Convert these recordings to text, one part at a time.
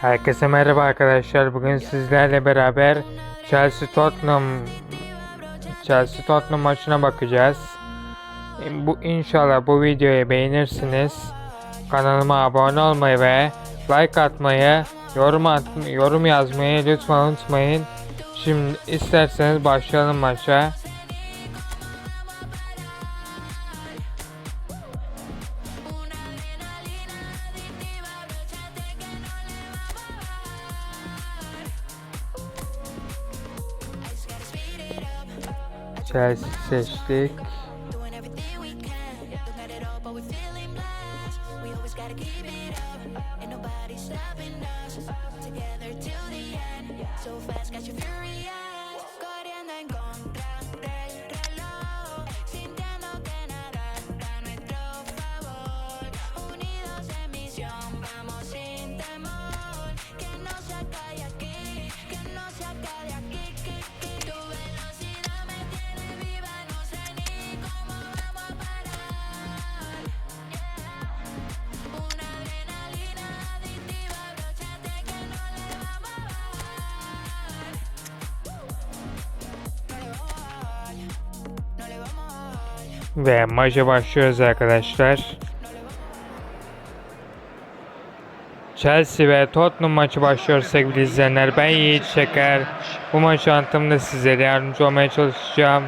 Herkese merhaba arkadaşlar. Bugün sizlerle beraber Chelsea Tottenham Chelsea Tottenham maçına bakacağız. Bu inşallah bu videoyu beğenirsiniz. Kanalıma abone olmayı ve like atmayı, yorum at, yorum yazmayı lütfen unutmayın. Şimdi isterseniz başlayalım maça. Chelsea seçtik. Ve maça başlıyoruz arkadaşlar. Chelsea ve Tottenham maçı başlıyor sevgili izleyenler. Ben Yiğit Şeker. Bu maç anlatımda sizlere yardımcı olmaya çalışacağım.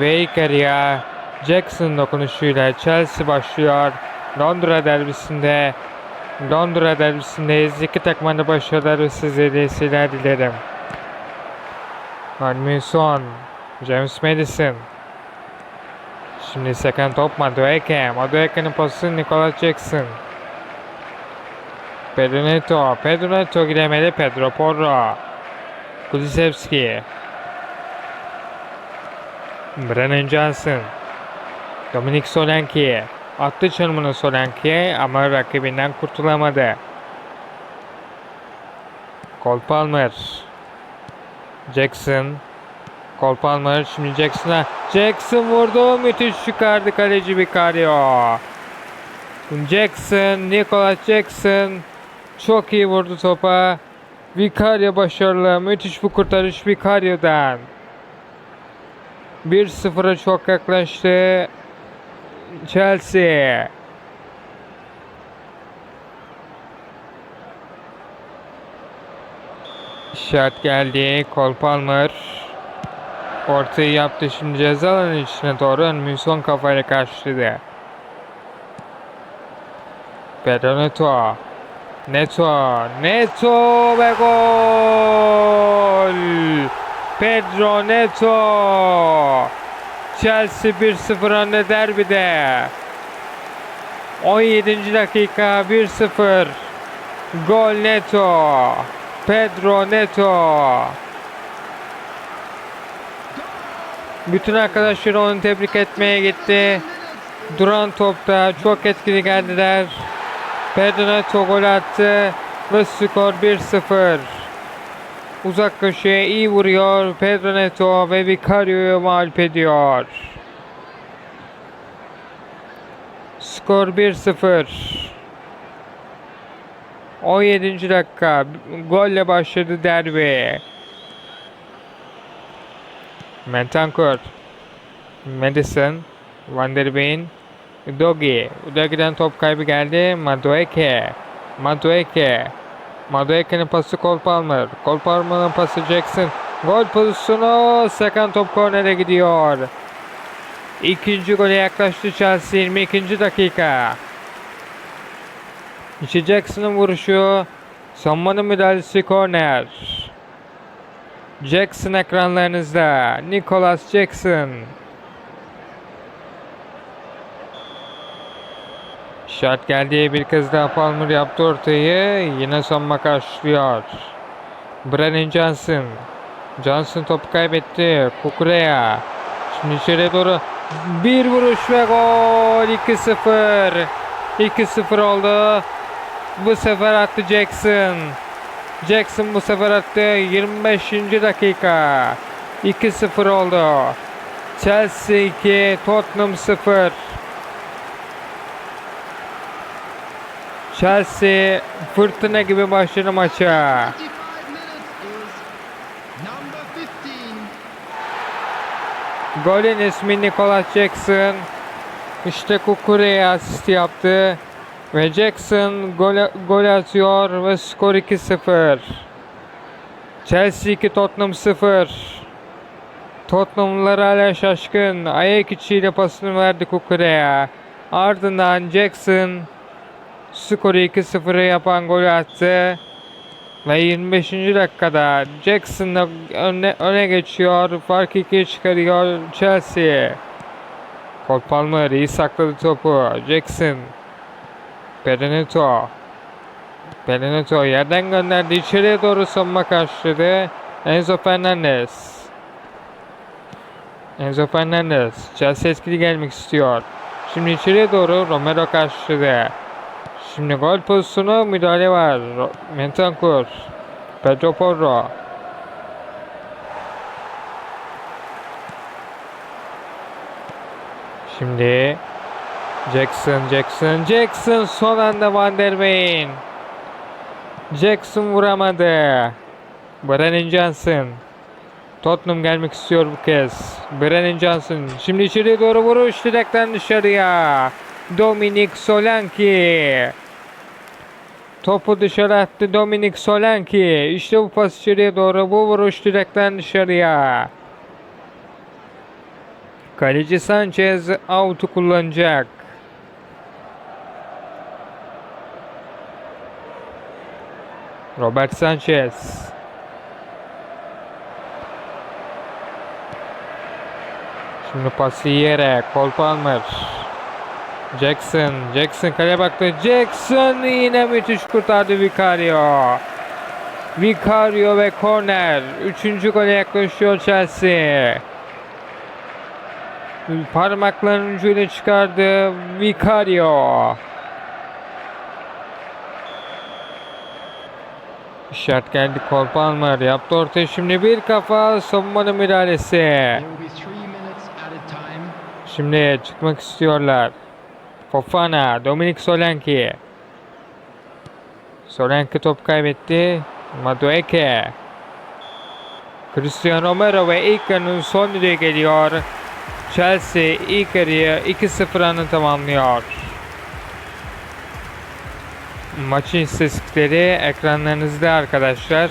Ve ilk araya Jackson dokunuşuyla Chelsea başlıyor. Londra derbisinde Londra derbisindeyiz. İki takımın da başarılar ve sizlere dilerim. Son, James Madison, Şimdi second top Madueke. Madueke'nin pası Nicolas Jackson. Pedro Neto. Pedro Neto giremedi. Pedro Porro. Kulisevski. Brennan Johnson. Dominic Solanke. Attı çalımını Solanke ama rakibinden kurtulamadı. Cole Palmer. Jackson. Cole Palmer şimdi Jackson'a. Jackson vurdu. Müthiş çıkardı kaleci Vicario. Jackson, Nicolas Jackson çok iyi vurdu topa. Vicario başarılı. Müthiş bu kurtarış Vicario'dan. 1-0'a çok yaklaştı. Chelsea. Şart geldi. Cole Palmer. Ortayı yaptı şimdi ceza alanı içine doğru Önmüson kafayla karşıladı. Pedro Neto. Neto. Neto ve gol. Pedro Neto. Chelsea 1-0 önde derbide. 17. dakika 1-0. Gol Neto. Pedro Neto. Bütün arkadaşlar onu tebrik etmeye gitti. Duran topta çok etkili geldiler. Pedro Neto gol attı ve skor 1-0. Uzak köşeye iyi vuruyor Pedro Neto ve Vicario'yu mağlup ediyor. Skor 1-0. 17. dakika golle başladı derbi. Mentancur, Madison, Van der Beek, Udogi. Udogi'den top kaybı geldi. Madueke. Madueke. Madueke'nin pası Cole Palmer. Cole Palmer'ın pası Jackson. Gol pozisyonu. Second top kornere gidiyor. İkinci gole yaklaştı Chelsea 22. dakika. İşte Jackson'ın vuruşu. Savunmanın müdahalesi korner. Jackson ekranlarınızda. Nicholas Jackson. Şart geldi bir kez daha Palmer yaptı ortayı. Yine sonma karşılıyor. Brennan Johnson. Johnson topu kaybetti. Kukureya. Şimdi içeri doğru bir vuruş ve gol. 2-0. 2-0 oldu. Bu sefer attı Jackson. Jackson bu sefer attı 25. dakika. 2-0 oldu. Chelsea 2, Tottenham 0. Chelsea fırtına gibi başladı maça. 55 minutes is number 15. Golün ismi Nicolas Jackson. İşte Kukure'ye asist yaptı. Ve Jackson gol, gol atıyor ve skor 2-0. Chelsea 2 Tottenham 0. Tottenhamlılar hala şaşkın. Ayak içiyle pasını verdi Kukure'ye. Ardından Jackson skoru 2-0'a yapan gol attı. Ve 25. dakikada Jackson'la öne, öne geçiyor. Fark 2'ye çıkarıyor Chelsea. Cole Palmer iyi sakladı topu. Jackson. Benedetto. Benedetto yerden gönderdi. İçeriye doğru savunma karşıladı. Enzo Fernandez. Enzo Fernandez. Chelsea etkili gelmek istiyor. Şimdi içeriye doğru Romero karşıladı. Şimdi gol pozisyonu müdahale var. Bentancur. Pedro Porro. Şimdi Jackson, Jackson, Jackson son anda Van der Beek. Jackson vuramadı. Brennan Johnson. Tottenham gelmek istiyor bu kez. Brennan Johnson. Şimdi içeriye doğru vuruş direkten dışarıya. Dominik Solanki. Topu dışarı attı Dominik Solanki. İşte bu pas içeriye doğru. Bu vuruş direkten dışarıya. Kaleci Sanchez out'u kullanacak. Robert Sanchez. Şimdi pası yere. Cole Palmer. Jackson. Jackson kaleye baktı. Jackson yine müthiş kurtardı Vicario. Vicario ve korner. Üçüncü gole yaklaşıyor Chelsea. Parmaklarının ucuyla çıkardı Vicario. İşaret geldi Palmer. Yaptı ortaya şimdi bir kafa savunmanın müdahalesi. Şimdi çıkmak istiyorlar. Fofana, Dominik Solanki. Solanki top kaybetti. Madueke. Cristiano Romero ve ilk yarının son düdüğü geliyor. Chelsea yarıyı 2-0 anı tamamlıyor. Maçın istatistikleri ekranlarınızda arkadaşlar.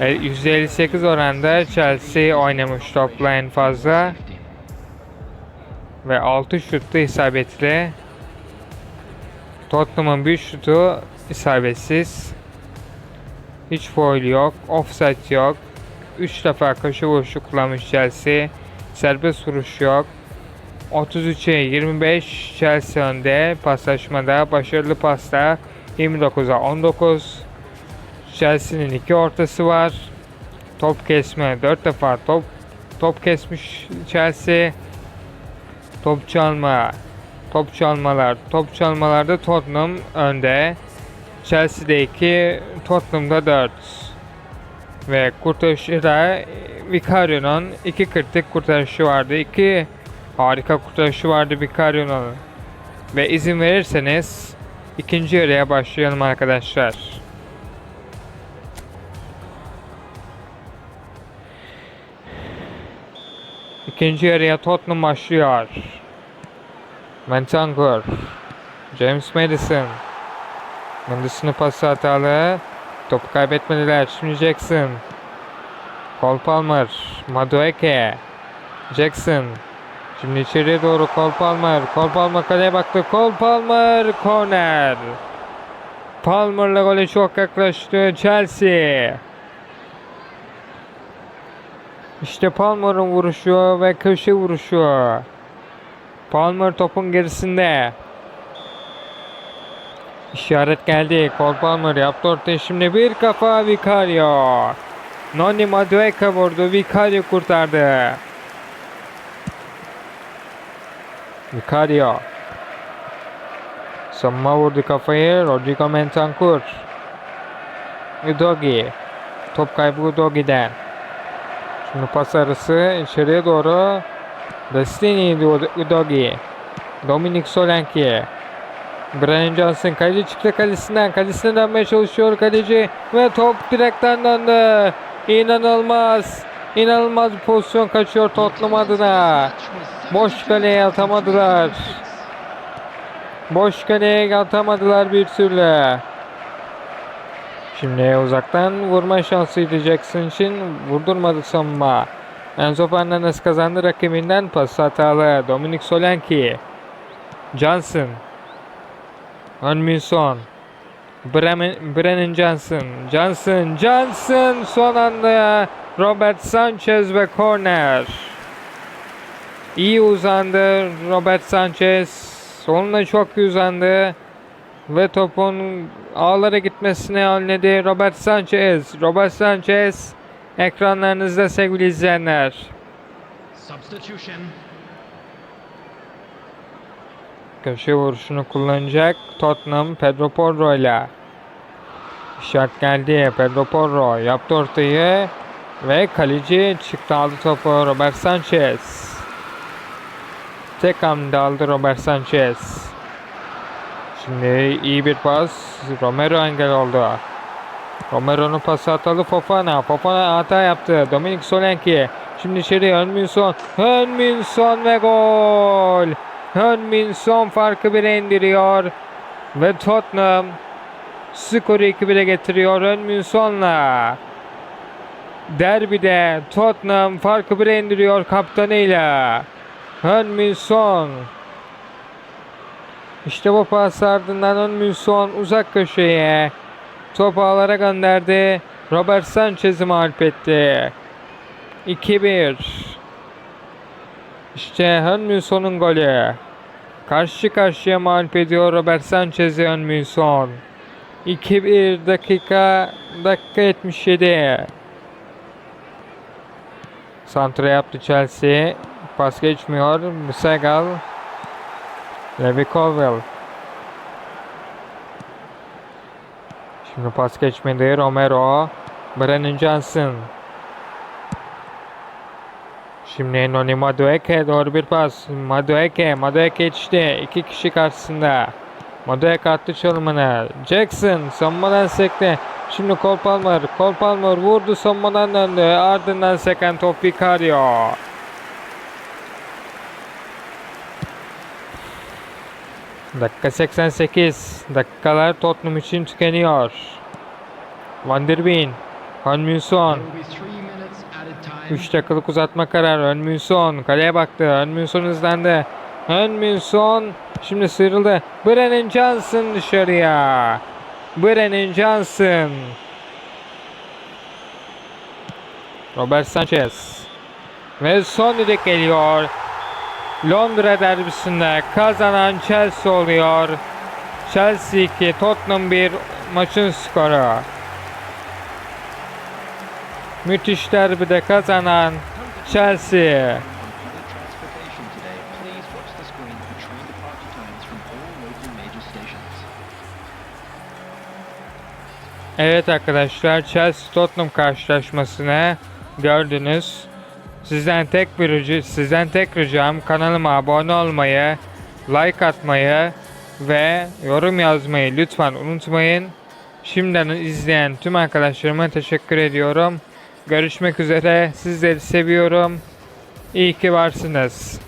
E, %58 oranda Chelsea oynamış topla en fazla ve 6 şutta isabetli. Tottenham'ın bir şutu isabetsiz. Hiç foul yok, offside yok. 3 defa köşe vuruşu kullanmış Chelsea. Serbest vuruş yok. 33'e 25 Chelsea önde. Paslaşmada başarılı pasta 29'a 19. Chelsea'nin iki ortası var. Top kesme 4 defa top top kesmiş Chelsea. Top çalma. Top çalmalar. Top çalmalarda Tottenham önde. Chelsea'de 2, Tottenham'da 4. Ve kurtarışı da Vicario'nun 2 kritik kurtarışı vardı. 2 harika kurtarışı vardı Vicario'nun. Ve izin verirseniz ikinci yarıya başlayalım arkadaşlar. İkinci yarıya Tottenham başlıyor. Bentancur. James Madison. Madison'ın pası hatalı. Topu kaybetmediler. Şimdi Jackson. Cole Palmer. Madueke. Jackson. Şimdi içeriye doğru Cole Palmer. Cole Palmer kaleye baktı. Cole Palmer. Corner. Palmer'la gole çok yaklaştı Chelsea. İşte Palmer'ın vuruşu ve köşe vuruşu. Palmer topun gerisinde. İşaret geldi. Cole Palmer yaptı ortaya şimdi bir kafa Vicario. Noni Madueke vurdu. Vicario kurtardı. Vicario. Savunma vurdu kafayı. Rodrigo Bentancur. Udogi. Top kaybı Udogi'den. Şimdi pas arası içeriye doğru. Destiny Udogi. Dominik Solanki. Brian Johnson kaleci çıktı kalesinden. Kalesine dönmeye çalışıyor kaleci. Ve top direkten döndü. İnanılmaz. İnanılmaz bir pozisyon kaçıyor Tottenham adına. Boş kaleye atamadılar. Boş kaleye atamadılar bir türlü. Şimdi uzaktan vurma şansıydı Jackson için. Vurdurmadı savunma. Enzo Fernandez kazandı rakibinden pas hatalı. Dominic Solanke. Johnson. Önminson. Brennan Johnson. Johnson. Johnson son anda Robert Sanchez ve corner. İyi uzandı Robert Sanchez. Sonunda çok iyi uzandı. Ve topun ağlara gitmesine önledi Robert Sanchez. Robert Sanchez ekranlarınızda sevgili izleyenler. Substitution. Köşe vuruşunu kullanacak Tottenham Pedro Porro ile. Şart geldi Pedro Porro yaptı ortayı ve kaleci çıktı aldı topu Robert Sanchez. Tek hamle aldı Robert Sanchez. Şimdi iyi bir pas Romero engel oldu. Romero'nun pası hatalı Fofana. Fofana hata yaptı. Dominic Solanke. Şimdi içeri Önminson. Önminson ve gol. Önminson farkı bire indiriyor. Ve Tottenham skoru 2-1'e getiriyor Önminson'la. Derbide Tottenham farkı 1'e indiriyor kaptanıyla. Önminson. İşte bu pas ardından Önminson uzak köşeye. Topu ağlara gönderdi. Robert Sanchez'i mağlup etti. 2-1. İşte Hönminson'un golü. Karşı karşıya mağlup ediyor Robert Sanchez'i Hönminson. 2-1 dakika dakika 77. Santra yaptı Chelsea. Pas geçmiyor. Segal. Levi Colwell. Şimdi pas geçmedi. Romero. Brennan Johnson. Şimdi Noni Madueke doğru bir pas. Madueke. Madueke yetişti. İki kişi karşısında. Madueke attı çalımını. Jackson savunmadan sekti. Şimdi Cole Palmer. Cole Palmer vurdu savunmadan döndü. Ardından seken top Vicario. Dakika 88. Dakikalar Tottenham için tükeniyor. Van der Beek. Time. 3 dakikalık uzatma kararı. Önminson kaleye baktı. Önminson hızlandı. Önminson şimdi sıyrıldı. Brennan Johnson dışarıya. Brennan Johnson. Robert Sanchez. Ve son düdük geliyor. Londra derbisinde kazanan Chelsea oluyor. Chelsea 2, Tottenham 1 maçın skoru. Müthiş derbide kazanan Chelsea. Evet arkadaşlar Chelsea Tottenham karşılaşmasını gördünüz. Sizden tek bir rica, sizden tek ricam kanalıma abone olmayı, like atmayı ve yorum yazmayı lütfen unutmayın. Şimdiden izleyen tüm arkadaşlarıma teşekkür ediyorum. Görüşmek üzere. Sizleri seviyorum. İyi ki varsınız.